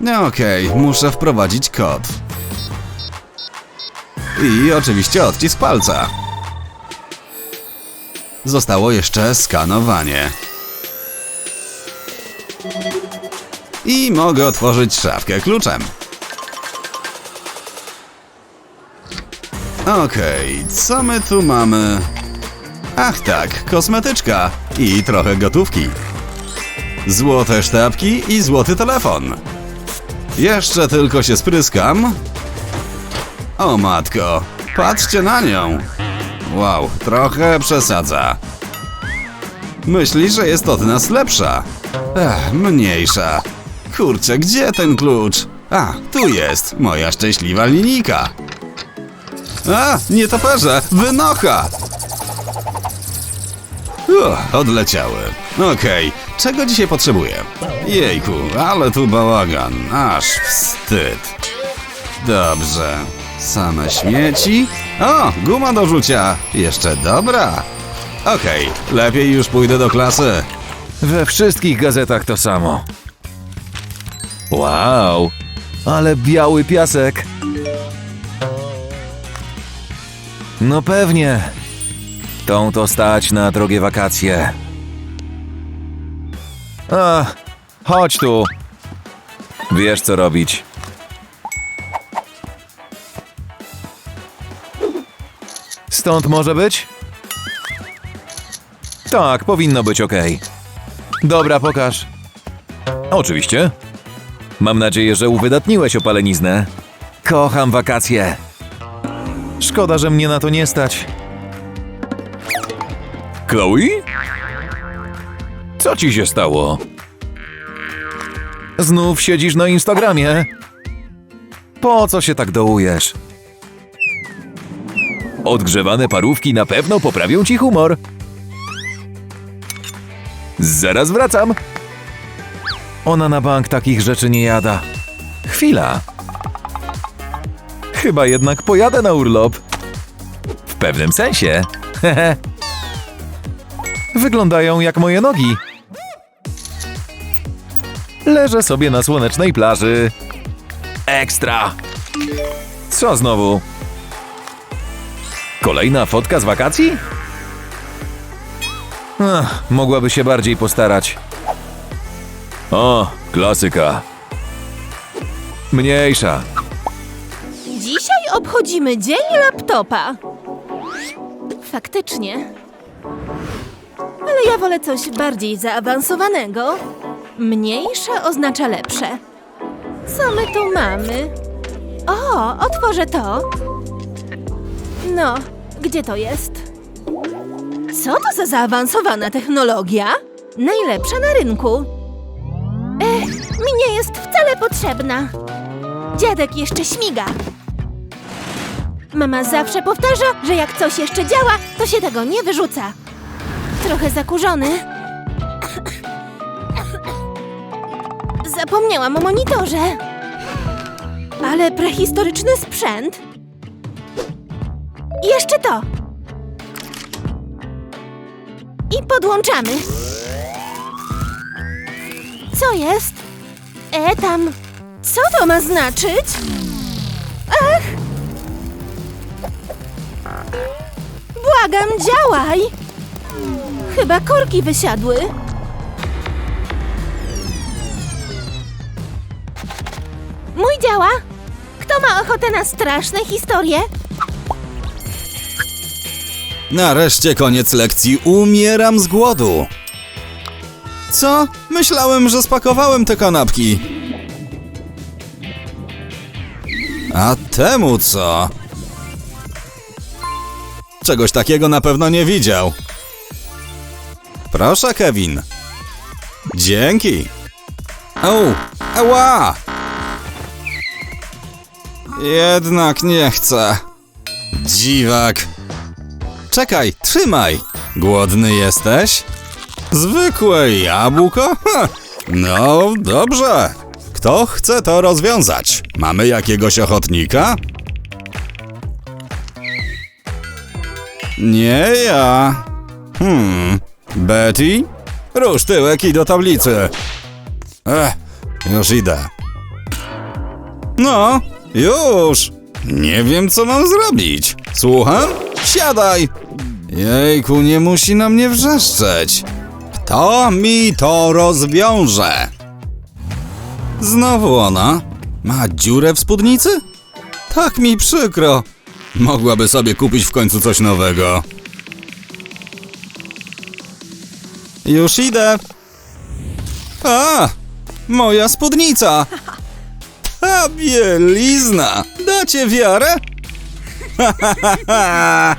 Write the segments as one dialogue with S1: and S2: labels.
S1: No okej, muszę wprowadzić kod. I oczywiście odcisk palca. Zostało jeszcze skanowanie. I mogę otworzyć szafkę kluczem. Okej, co my tu mamy? Ach tak, kosmetyczka i trochę gotówki. Złote sztabki i złoty telefon. Jeszcze tylko się spryskam. O matko, patrzcie na nią. Wow, trochę przesadza. Myśli, że jest od nas lepsza. Ech, mniejsza. Kurczę, gdzie ten klucz? A, tu jest, moja szczęśliwa linijka. A, nietoperze, wynocha! Uch, odleciały. Okej, czego dzisiaj potrzebuję? Jejku, ale tu bałagan, aż wstyd. Dobrze, same śmieci. O, guma do rzucia, jeszcze dobra. Okej, lepiej już pójdę do klasy.
S2: We wszystkich gazetach to samo. Wow, ale biały piasek. No pewnie. Tą to stać na drogie wakacje. A, chodź tu. Wiesz co robić. Stąd może być? Tak, powinno być ok. Dobra, pokaż. Oczywiście. Mam nadzieję, że uwydatniłeś opaleniznę. Kocham wakacje. Szkoda, że mnie na to nie stać. Chloe? Co ci się stało? Znów siedzisz na Instagramie? Po co się tak dołujesz? Odgrzewane parówki na pewno poprawią ci humor. Zaraz wracam. Ona na bank takich rzeczy nie jada. Chwila. Chyba jednak pojadę na urlop. W pewnym sensie. Wyglądają jak moje nogi. Leżę sobie na słonecznej plaży. Ekstra. Co znowu? Kolejna fotka z wakacji? Ach, mogłaby się bardziej postarać. O, klasyka. Mniejsza.
S3: Dzisiaj obchodzimy Dzień Laptopa. Faktycznie. Ale ja wolę coś bardziej zaawansowanego. Mniejsze oznacza lepsze. Co my tu mamy? O, otworzę to. No, gdzie to jest? Co to za zaawansowana technologia? Najlepsza na rynku. Eh, mi nie jest wcale potrzebna. Dziadek jeszcze śmiga. Mama zawsze powtarza, że jak coś jeszcze działa, to się tego nie wyrzuca. Trochę zakurzony. Zapomniałam o monitorze. Ale prehistoryczny sprzęt. I jeszcze to. I podłączamy. Co jest? E, tam. Co to ma znaczyć? Ach! Błagam, działaj! Chyba korki wysiadły. Działa. Kto ma ochotę na straszne historie?
S1: Nareszcie koniec lekcji, umieram z głodu. Co? Myślałem, że spakowałem te kanapki. A temu co? Czegoś takiego na pewno nie widział. Proszę, Kevin. Dzięki. O, ała! Jednak nie chcę. Dziwak. Czekaj, trzymaj. Głodny jesteś? Zwykłe jabłko? Ha. No, dobrze. Kto chce to rozwiązać? Mamy jakiegoś ochotnika? Nie ja. Hmm. Betty? Rusz tyłek i do tablicy. Ech, już idę. No, już. Nie wiem, co mam zrobić. Słucham? Siadaj. Jejku, nie musi na mnie wrzeszczeć. Kto mi to rozwiąże? Znowu ona? Ma dziurę w spódnicy? Tak mi przykro. Mogłaby sobie kupić w końcu coś nowego. Już idę. A, moja spódnica. Ta bielizna. Dacie wiarę?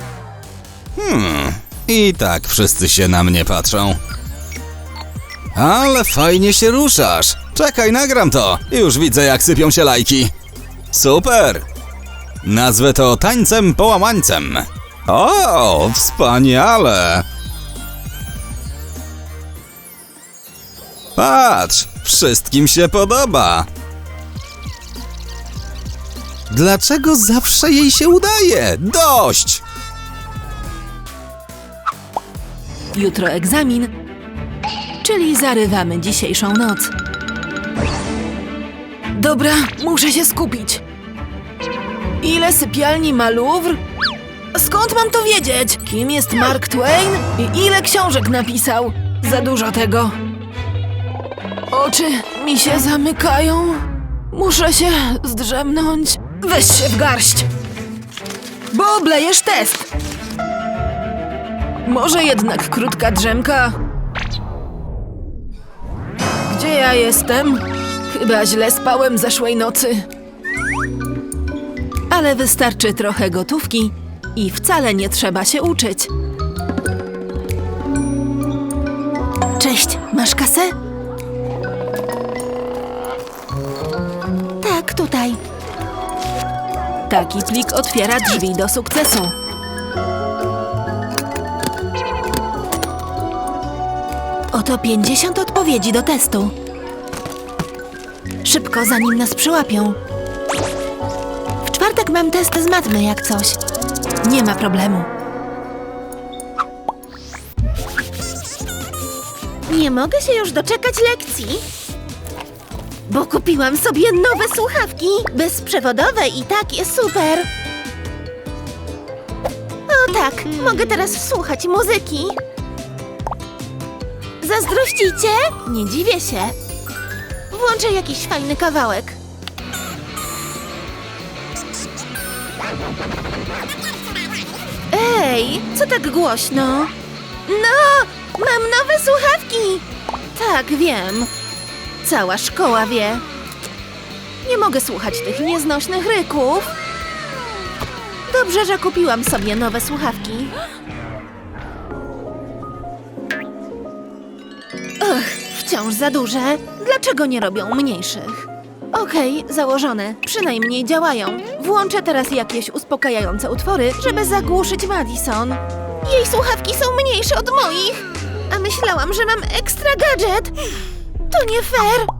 S1: hmm. I tak wszyscy się na mnie patrzą. Ale fajnie się ruszasz. Czekaj, nagram to. Już widzę, jak sypią się lajki. Super. Nazwę to tańcem połamańcem. O, wspaniale. Patrz, wszystkim się podoba. Dlaczego zawsze jej się udaje? Dość!
S3: Jutro egzamin, czyli zarywamy dzisiejszą noc. Dobra, muszę się skupić. Ile sypialni ma Louvre? Skąd mam to wiedzieć? Kim jest Mark Twain i ile książek napisał? Za dużo tego. Oczy mi się zamykają. Muszę się zdrzemnąć. Weź się w garść. Bo oblejesz test. Może jednak krótka drzemka? Gdzie ja jestem? Chyba źle spałem zeszłej nocy. Ale wystarczy trochę gotówki i wcale nie trzeba się uczyć. Cześć, masz kasę? Tak, tutaj. Taki plik otwiera drzwi do sukcesu. Oto 50 odpowiedzi do testu. Szybko, zanim nas przyłapią. W czwartek mam test z matmy, jak coś. Nie ma problemu. Nie mogę się już doczekać lekcji. Bo kupiłam sobie nowe słuchawki bezprzewodowe i takie super. O tak, mogę teraz słuchać muzyki. Zazdrościcie? Nie dziwię się. Włączę jakiś fajny kawałek. Ej, co tak głośno? No, mam nowe słuchawki! Tak, wiem. Cała szkoła wie. Nie mogę słuchać tych nieznośnych ryków. Dobrze, że kupiłam sobie nowe słuchawki. Ach, wciąż za duże. Dlaczego nie robią mniejszych? Okej, założone. Przynajmniej działają. Włączę teraz jakieś uspokajające utwory, żeby zagłuszyć Madison. Jej słuchawki są mniejsze od moich. A myślałam, że mam ekstra gadżet. To nie fair.